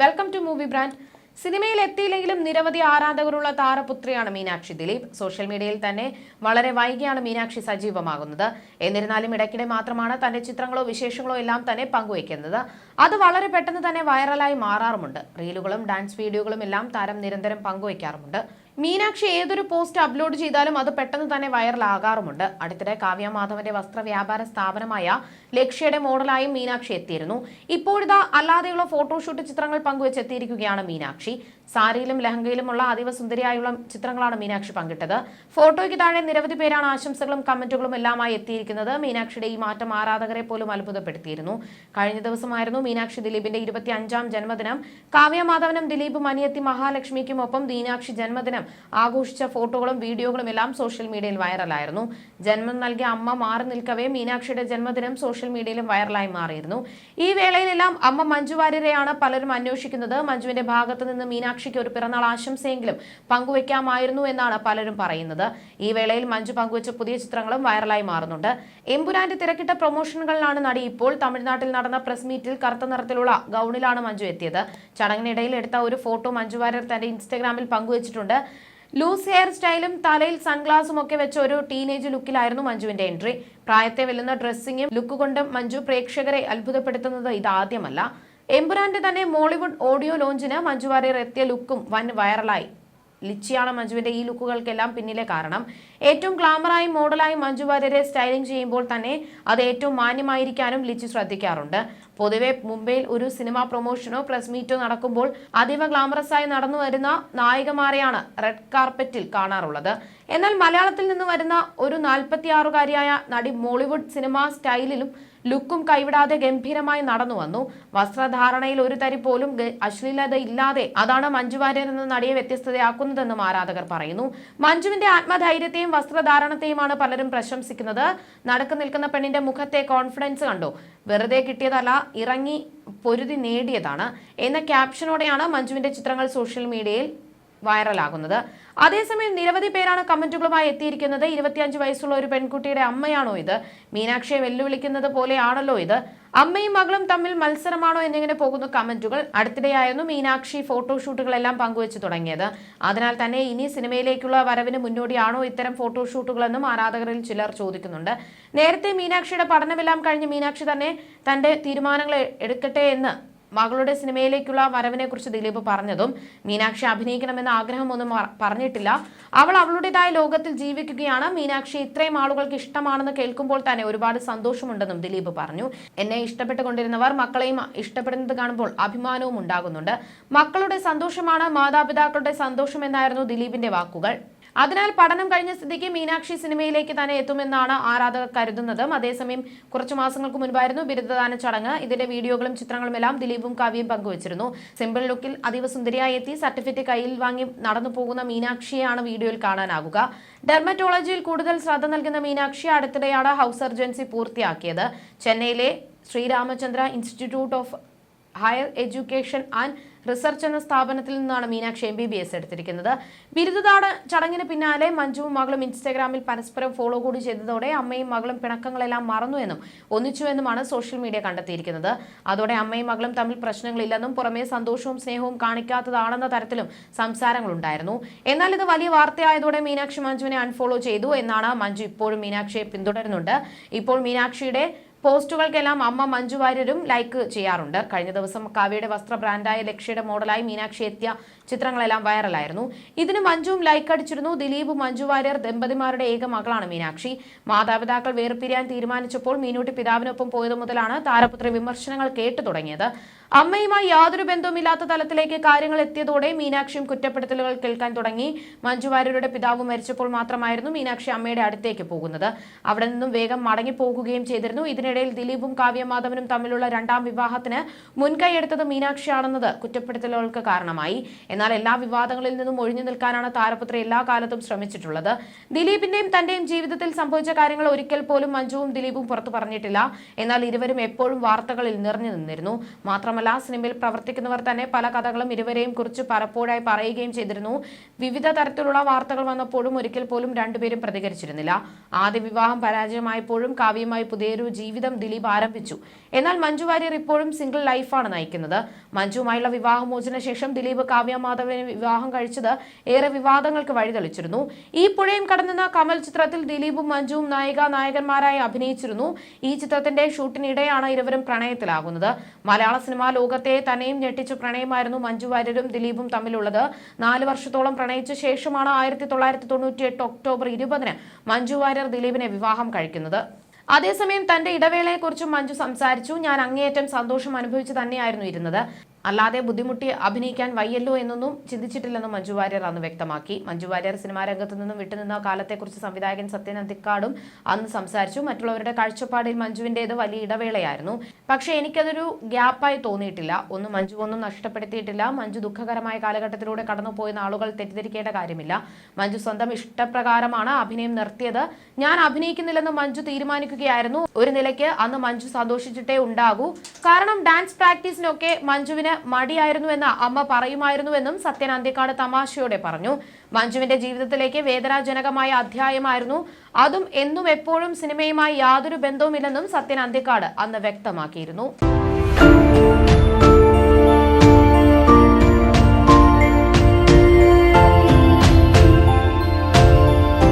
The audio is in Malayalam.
വെൽക്കം ടു മൂവി ബ്രാൻഡ് സിനിമയിൽ എത്തിയില്ലെങ്കിലും നിരവധി ആരാധകരുള്ള താരപുത്രിയാണ് മീനാക്ഷി ദിലീപ്. സോഷ്യൽ മീഡിയയിൽ തന്നെ വളരെ വൈകിയാണ് മീനാക്ഷി സജീവമാകുന്നത്. എന്നിരുന്നാലും ഇടയ്ക്കിടെ മാത്രമാണ് തന്റെ ചിത്രങ്ങളോ വിശേഷങ്ങളോ എല്ലാം തന്നെ പങ്കുവയ്ക്കുന്നത്. അത് വളരെ പെട്ടെന്ന് തന്നെ വൈറലായി മാറാറുമുണ്ട്. റീലുകളും ഡാൻസ് വീഡിയോകളും എല്ലാം താരം നിരന്തരം പങ്കുവയ്ക്കാറുമുണ്ട്. മീനാക്ഷി ഏതൊരു പോസ്റ്റ് അപ്ലോഡ് ചെയ്താലും അത് പെട്ടെന്ന് തന്നെ വൈറലാകാറുമുണ്ട്. അടുത്തിടെ കാവ്യ മാധവന്റെ വസ്ത്ര വ്യാപാര സ്ഥാപനമായ ലക്ഷ്യയുടെ മോഡലായും മീനാക്ഷി എത്തിയിരുന്നു. ഇപ്പോഴിതാ അല്ലാതെയുള്ള ഫോട്ടോഷൂട്ട് ചിത്രങ്ങൾ പങ്കുവച്ച് എത്തിയിരിക്കുകയാണ് മീനാക്ഷി. സാരിയിലും ലഹങ്കയിലുമുള്ള അതീവ സുന്ദരിയായുള്ള ചിത്രങ്ങളാണ് മീനാക്ഷി പങ്കിട്ടത്. ഫോട്ടോയ്ക്ക് താഴെ നിരവധി പേരാണ് ആശംസകളും കമന്റുകളും എല്ലാമായി എത്തിയിരിക്കുന്നത്. മീനാക്ഷിയുടെ ഈ മാറ്റം ആരാധകരെ പോലും അത്ഭുതപ്പെടുത്തിയിരുന്നു. കഴിഞ്ഞ ദിവസമായിരുന്നു മീനാക്ഷി ദിലീപിന്റെ ഇരുപത്തി അഞ്ചാം ജന്മദിനം. കാവ്യ മാധവനും ദിലീപ് മനിയത്തി മഹാലക്ഷ്മിക്കും ഒപ്പം മീനാക്ഷി ജന്മദിനം ആഘോഷിച്ച ഫോട്ടോകളും വീഡിയോകളും എല്ലാം സോഷ്യൽ മീഡിയയിൽ വൈറലായിരുന്നു. ജന്മം നൽകിയ അമ്മ മാറി നിൽക്കവേ മീനാക്ഷിയുടെ ജന്മദിനം സോഷ്യൽ മീഡിയയിലും വൈറലായി മാറിയിരുന്നു. ഈ വേളയിലെല്ലാം അമ്മ മഞ്ജു വാര്യരെയാണ് പലരും അന്വേഷിക്കുന്നത്. മഞ്ജുവിന്റെ ഭാഗത്ത് നിന്ന് മീനാക്ഷിക്ക് ഒരു പിറന്നാൾ ആശംസയെങ്കിലും പങ്കുവെക്കാമായിരുന്നു എന്നാണ് പലരും പറയുന്നത്. ഈ വേളയിൽ മഞ്ജു പങ്കുവച്ച പുതിയ ചിത്രങ്ങളും വൈറലായി മാറുന്നുണ്ട്. എമ്പുരാന്റെ തിരക്കിട്ട പ്രൊമോഷനുകളിലാണ് നടി ഇപ്പോൾ തമിഴ്നാട്ടിൽ നടന്ന പ്രസ് മീറ്റിൽ കറുത്ത നിറത്തിലുള്ള ഗൗണിലാണ് മഞ്ജു എത്തിയത്. ചടങ്ങിനിടയിൽ എടുത്ത ഒരു ഫോട്ടോ മഞ്ജു വാര്യർ തന്റെ ഇൻസ്റ്റഗ്രാമിൽ പങ്കുവച്ചിട്ടുണ്ട്. ലൂസ് ഹെയർ സ്റ്റൈലും തലയിൽ സൺഗ്ലാസും ഒക്കെ വെച്ച ഒരു ടീനേജ് ലുക്കിലായിരുന്നു മഞ്ജുവിന്റെ എൻട്രി. പ്രായത്തെ വെല്ലുന്ന ഡ്രസ്സിങ്ങും ലുക്ക് കൊണ്ട് മഞ്ജു പ്രേക്ഷകരെ അത്ഭുതപ്പെടുത്തുന്നത് ഇതാദ്യമല്ല എംബുരാന്റെ തന്നെ മോളിവുഡ് ഓഡിയോ ലോഞ്ചിന് മഞ്ജു വാര്യർ എത്തിയ ലുക്കും വൻ വൈറലായി. ലിച്ചിയാണ് മഞ്ജുവിന്റെ ഈ ലുക്കുകൾക്കെല്ലാം പിന്നിലെ കാരണം. ഏറ്റവും ഗ്ലാമറായും മോഡലായും മഞ്ജു വാര്യരെ സ്റ്റൈലിംഗ് ചെയ്യുമ്പോൾ തന്നെ അത് ഏറ്റവും മാന്യമായിരിക്കാനും ലിച്ചി ശ്രദ്ധിക്കാറുണ്ട്. പൊതുവെ മുംബൈയിൽ ഒരു സിനിമാ പ്രൊമോഷനോ പ്രസ് മീറ്റോ നടക്കുമ്പോൾ അതീവ ഗ്ലാമറസ് ആയി നടന്നു വരുന്ന നായികമാരെയാണ് റെഡ് കാർപ്പറ്റിൽ കാണാറുള്ളത്. എന്നാൽ മലയാളത്തിൽ നിന്ന് വരുന്ന ഒരു നാൽപ്പത്തിയാറുകാരിയായ നടി മോളിവുഡ് സിനിമാ സ്റ്റൈലിലും ലുക്കും കൈവിടാതെ ഗംഭീരമായി നടന്നു വന്നു വസ്ത്രധാരണയിൽ ഒരു തരി പോലും അശ്ലീലത ഇല്ലാതെ അതാണ് മഞ്ജു വാര്യർ എന്ന നടിയെ വ്യത്യസ്തതയാക്കുന്നതെന്നും ആരാധകർ പറയുന്നു. മഞ്ജുവിന്റെ ആത്മധൈര്യത്തെയും വസ്ത്രധാരണത്തെയുമാണ് പലരും പ്രശംസിക്കുന്നത്. നടക്കു നിൽക്കുന്ന പെണ്ണിന്റെ മുഖത്തെ കോൺഫിഡൻസ് കണ്ടു. വെറുതെ കിട്ടിയതല്ല ഇറങ്ങി പൊരുതി നേടിയതാണ്. എന്ന ക്യാപ്ഷനോടെയാണ് മഞ്ജുവിന്റെ ചിത്രങ്ങൾ സോഷ്യൽ മീഡിയയിൽ വൈറലാകുന്നത്. അതേസമയം നിരവധി പേരാണ് കമന്റുകളുമായി എത്തിയിരിക്കുന്നത്. ഇരുപത്തിയഞ്ച് വയസ്സുള്ള ഒരു പെൺകുട്ടിയുടെ അമ്മയാണോ ഇത്? മീനാക്ഷിയെ വെല്ലുവിളിക്കുന്നത് പോലെയാണല്ലോ ഇത്. അമ്മയും മകളും തമ്മിൽ മത്സരമാണോ എന്നിങ്ങനെ പോകുന്ന കമന്റുകൾ. അടുത്തിടെയായിരുന്നു മീനാക്ഷി ഫോട്ടോഷൂട്ടുകളെല്ലാം പങ്കുവച്ചു തുടങ്ങിയത്. അതിനാൽ തന്നെ ഇനി സിനിമയിലേക്കുള്ള വരവിന് മുന്നോടിയാണോ ഇത്തരം ഫോട്ടോഷൂട്ടുകളെന്നും ആരാധകരിൽ ചിലർ ചോദിക്കുന്നുണ്ട്. നേരത്തെ മീനാക്ഷിയുടെ പഠനമെല്ലാം കഴിഞ്ഞ് മീനാക്ഷി തന്നെ തന്റെ തീരുമാനങ്ങൾ എടുക്കട്ടെ എന്ന് മകളുടെ സിനിമയിലേക്കുള്ള വരവിനെ കുറിച്ച് ദിലീപ് പറഞ്ഞതും മീനാക്ഷി അഭിനയിക്കണമെന്ന ആഗ്രഹമൊന്നും പറഞ്ഞിട്ടില്ല. അവൾ അവളുടേതായ ലോകത്തിൽ ജീവിക്കുകയാണ്. മീനാക്ഷി ഇത്രയും ആളുകൾക്ക് ഇഷ്ടമാണെന്ന് കേൾക്കുമ്പോൾ തന്നെ ഒരുപാട് സന്തോഷമുണ്ടെന്നും ദിലീപ് പറഞ്ഞു. എന്നെ ഇഷ്ടപ്പെട്ടുകൊണ്ടിരുന്നവർ മക്കളെയും ഇഷ്ടപ്പെടുന്നത് കാണുമ്പോൾ അഭിമാനവും ഉണ്ടാകുന്നുണ്ട്. മക്കളുടെ സന്തോഷമാണ് മാതാപിതാക്കളുടെ സന്തോഷം എന്നായിരുന്നു ദിലീപിന്റെ വാക്കുകൾ. അതിനാൽ പഠനം കഴിഞ്ഞ സ്ഥിതിക്ക് മീനാക്ഷി സിനിമയിലേക്ക് തന്നെ എത്തുമെന്നാണ് ആരാധകർ കരുതുന്നത്. അതേസമയം കുറച്ചു മാസങ്ങൾക്ക് മുൻപായിരുന്നു ബിരുദദാന ചടങ്ങ്. ഇതിന്റെ വീഡിയോകളും ചിത്രങ്ങളും എല്ലാം ദിലീപും കാവ്യയും പങ്കുവച്ചിരുന്നു. സിമ്പിൾ ലുക്കിൽ അതീവ സുന്ദരിയായി എത്തി. സർട്ടിഫിക്കറ്റ് കയ്യിൽ വാങ്ങി നടന്നു പോകുന്ന മീനാക്ഷിയെയാണ് വീഡിയോയിൽ കാണാനാകുക ഡെർമറ്റോളജിയിൽ കൂടുതൽ ശ്രദ്ധ നൽകുന്ന മീനാക്ഷി അടുത്തിടെയാണ് ഹൗസ് സർജൻസി പൂർത്തിയാക്കിയത്. ചെന്നൈയിലെ Sri Ramachandra Institute of Higher Education and Research എന്ന സ്ഥാപനത്തിൽ നിന്നാണ് Meenakshi M B B S എടുത്തിരിക്കുന്നത്. ബിരുദദാന ചടങ്ങിന് പിന്നാലെ മഞ്ജുവും മകളും ഇൻസ്റ്റാഗ്രാമിൽ പരസ്പരം ഫോളോ കൂടി ചെയ്തതോടെ അമ്മയും മകളും പിണക്കങ്ങളെല്ലാം മറന്നുവെന്നും ഒന്നിച്ചുവെന്നുമാണ് സോഷ്യൽ മീഡിയ കണ്ടെത്തിയിരിക്കുന്നത്. അതോടെ അമ്മയും മകളും തമ്മിൽ പ്രശ്നങ്ങളില്ലെന്നും പുറമേ സന്തോഷവും സ്നേഹവും കാണിക്കാത്തതാണെന്ന തരത്തിലും സംസാരങ്ങളുണ്ടായിരുന്നു. എന്നാൽ ഇത് വലിയ വാർത്തയായതോടെ മീനാക്ഷി മഞ്ജുവിനെ അൺഫോളോ ചെയ്തു എന്നാണ് മഞ്ജു ഇപ്പോഴും മീനാക്ഷിയെ പിന്തുടരുന്നുണ്ട്. ഇപ്പോൾ മീനാക്ഷിയുടെ പോസ്റ്റുകൾക്കെല്ലാം അമ്മ മഞ്ജു വാര്യരും ലൈക്ക് ചെയ്യാറുണ്ട്. കഴിഞ്ഞ ദിവസം കാവ്യയുടെ വസ്ത്ര ബ്രാൻഡായ ലക്ഷ്യയുടെ മോഡലായി മീനാക്ഷി എത്തിയ ചിത്രങ്ങളെല്ലാം വൈറലായിരുന്നു. ഇതിന് മഞ്ജുവും ലൈക്ക് അടിച്ചിരുന്നു. ദിലീപ് മഞ്ജു വാര്യർ ദമ്പതിമാരുടെ ഏക മകളാണ് മീനാക്ഷി. മാതാപിതാക്കൾ വേർപിരിയാൻ തീരുമാനിച്ചപ്പോൾ മീനൂട്ടി പിതാവിനൊപ്പം പോയത് മുതലാണ് താരപുത്രി വിമർശനങ്ങൾ കേട്ടു തുടങ്ങിയത്. അമ്മയുമായി യാതൊരു ബന്ധവുമില്ലാത്ത തലത്തിലേക്ക് കാര്യങ്ങൾ എത്തിയതോടെ മീനാക്ഷിയും കുറ്റപ്പെടുത്തലുകൾ കേൾക്കാൻ തുടങ്ങി. മഞ്ജു വാര്യരുടെ പിതാവ് മരിച്ചപ്പോൾ മാത്രമായിരുന്നു മീനാക്ഷി അമ്മയുടെ അടുത്തേക്ക് പോകുന്നത്. അവിടെ നിന്നും വേഗം മടങ്ങി പോകുകയും ചെയ്തിരുന്നു ഇതിനിടയിൽ ദിലീപും കാവ്യമാധവനും തമ്മിലുള്ള രണ്ടാം വിവാഹത്തിന് മുൻകൈയെടുത്തത് മീനാക്ഷിയാണെന്നത് കുറ്റപ്പെടുത്തലുകൾക്ക് കാരണമായി. എന്നാൽ എല്ലാ വിവാദങ്ങളിൽ നിന്നും ഒഴിഞ്ഞു നിൽക്കാനാണ് താരപുത്രി എല്ലാ കാലത്തും ശ്രമിച്ചിട്ടുള്ളത്. ദിലീപിന്റെയും തന്റെയും ജീവിതത്തിൽ സംഭവിച്ച കാര്യങ്ങൾ ഒരിക്കൽ പോലും മഞ്ജുവും ദിലീപും പുറത്തു പറഞ്ഞിട്ടില്ല. എന്നാൽ ഇരുവരും എപ്പോഴും വാർത്തകളിൽ നിറഞ്ഞു നിന്നിരുന്നു. മാത്രമല്ല സിനിമയിൽ പ്രവർത്തിക്കുന്നവർ തന്നെ പല കഥകളും ഇരുവരെയും കുറിച്ച് പലപ്പോഴായി പറയുകയും ചെയ്തിരുന്നു. വിവിധ തരത്തിലുള്ള വാർത്തകൾ വന്നപ്പോഴും ഒരിക്കൽ പോലും രണ്ടുപേരും പ്രതികരിച്ചിരുന്നില്ല. ആദ്യ വിവാഹം പരാജയമായപ്പോഴും കാവ്യമായി പുതിയൊരു ജീവിതം ജീവിതം ദിലീപ് ആരംഭിച്ചു. എന്നാൽ മഞ്ജു വാര്യർ ഇപ്പോഴും സിംഗിൾ ലൈഫാണ് നയിക്കുന്നത്. മഞ്ജുവുമായുള്ള വിവാഹമോചന ശേഷം ദിലീപ് കാവ്യ മാധവനെ വിവാഹം കഴിച്ചത് ഏറെ വിവാദങ്ങൾക്ക് വഴിതെളിച്ചിരുന്നു. ഈ പുഴയും കടന്നെന്ന കമൽ ചിത്രത്തിൽ ദിലീപും മഞ്ജുവും നായിക നായകന്മാരായി അഭിനയിച്ചിരുന്നു. ഈ ചിത്രത്തിന്റെ ഷൂട്ടിനിടെയാണ് ഇരുവരും പ്രണയത്തിലാകുന്നത്. മലയാള സിനിമാ ലോകത്തെ തന്നെയും ഞെട്ടിച്ച പ്രണയമായിരുന്നു മഞ്ജു വാര്യരും ദിലീപും തമ്മിലുള്ളത്. നാല് വർഷത്തോളം പ്രണയിച്ച ശേഷമാണ് ആയിരത്തി തൊള്ളായിരത്തി തൊണ്ണൂറ്റി എട്ട് ഒക്ടോബർ ഇരുപതിന് മഞ്ജു വാര്യർ ദിലീപിനെ വിവാഹം കഴിക്കുന്നത്. അതേസമയം തന്റെ ഇടവേളയെക്കുറിച്ചും മഞ്ജു സംസാരിച്ചു. ഞാൻ അങ്ങേയറ്റം സന്തോഷം അനുഭവിച്ചു തന്നെയായിരുന്നു ഇരുന്നത്. അല്ലാതെ ബുദ്ധിമുട്ടി അഭിനയിക്കാൻ വയ്യല്ലോ എന്നൊന്നും ചിന്തിച്ചിട്ടില്ലെന്നും മഞ്ജു വാര്യർ അന്ന് വ്യക്തമാക്കി. മഞ്ജു വാര്യർ സിനിമാ രംഗത്തു നിന്നും വിട്ടുനിന്ന കാലത്തെക്കുറിച്ച് സംവിധായകൻ സത്യൻ അന്തിക്കാടും അന്ന് സംസാരിച്ചു. മറ്റുള്ളവരുടെ കാഴ്ചപ്പാടിൽ മഞ്ജുവിന്റേത് വലിയ ഇടവേളയായിരുന്നു. പക്ഷേ എനിക്കതൊരു ഗ്യാപ്പായി തോന്നിയിട്ടില്ല. ഒന്നും മഞ്ജു ഒന്നും നഷ്ടപ്പെടുത്തിയിട്ടില്ല. മഞ്ജു ദുഃഖകരമായ കാലഘട്ടത്തിലൂടെ കടന്നുപോയെന്ന ആളുകൾ തെറ്റിദ്ധരിക്കേണ്ട കാര്യമില്ല. മഞ്ജു സ്വന്തം ഇഷ്ടപ്രകാരമാണ് അഭിനയം നിർത്തിയത്. ഞാൻ അഭിനയിക്കുന്നില്ലെന്ന് മഞ്ജു തീരുമാനിക്കുകയായിരുന്നു. ഒരു നിലയ്ക്ക് അന്ന് മഞ്ജു സന്തോഷിച്ചിട്ടേ ഉണ്ടാകൂ. കാരണം ഡാൻസ് പ്രാക്ടീസിനൊക്കെ മഞ്ജുവിന് മടിയായിരുന്നുവെന്ന് അമ്മ പറയുമായിരുന്നുവെന്നും സത്യൻ അന്തിക്കാട് തമാശയോടെ പറഞ്ഞു. മഞ്ജുവിന്റെ ജീവിതത്തിലേക്ക് വേദനാജനകമായ അധ്യായമായിരുന്നു. അതും എന്നും എപ്പോഴും സിനിമയുമായി യാതൊരു ബന്ധവുമില്ലെന്നും സത്യൻ അന്തിക്കാട് അന്ന് വ്യക്തമാക്കിയിരുന്നു.